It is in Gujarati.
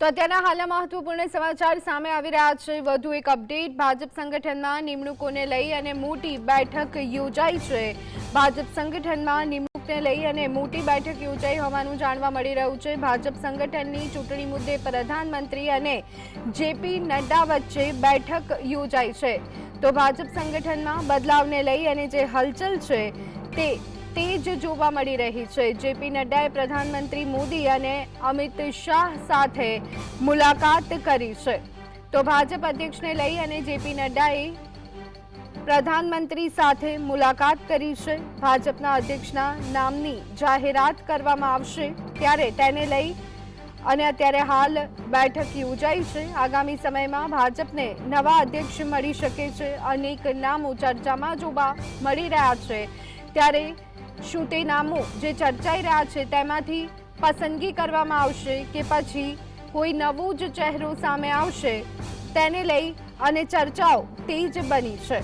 તો અત્યારના હાલના મહત્વપૂર્ણ સમાચાર સામે આવી રહ્યા છે. વધુ એક અપડેટ. ભાજપ સંગઠનમાં નિમણૂકોને લઈ અને મોટી બેઠક યોજાઈ છે. ભાજપ સંગઠનમાં નિમણૂકને લઈ અને મોટી બેઠક યોજાઈ હોવાનું જાણવા મળી રહ્યું છે. ભાજપ સંગઠનની ચૂંટણી મુદ્દે પ્રધાનમંત્રી અને જેપી નડ્ડા વચ્ચે બેઠક યોજાઈ છે. તો ભાજપ સંગઠનમાં બદલાવને લઈ અને જે હલચલ છે તે તેજ જોવા મળી રહી છે. જેપી નડ્ડાએ પ્રધાનમંત્રી મોદી અને અમિત શાહ સાથે મુલાકાત કરી છે. તો ભાજપ અધ્યક્ષને લઈ અને જેપી નડ્ડાએ પ્રધાનમંત્રી સાથે મુલાકાત કરી છે. ભાજપના અધ્યક્ષના નામની જાહેરાત કરવામાં આવશે ત્યારે તેને લઈ અને અત્યારે હાલ બેઠક યોજાઈ છે. આગામી સમયમાં ભાજપને નવા અધ્યક્ષ મળી શકે છે. અનેક નામો ચર્ચામાં જોવા મળી રહ્યા છે. ત્યારે શું તે નામો જે ચર્ચાઈ રહ્યા છે તેમાંથી પસંદગી કરવામાં આવશે કે પછી કોઈ નવો જ ચહેરો સામે આવશે તેને લઈ અને ચર્ચાઓ તેજ બની છે.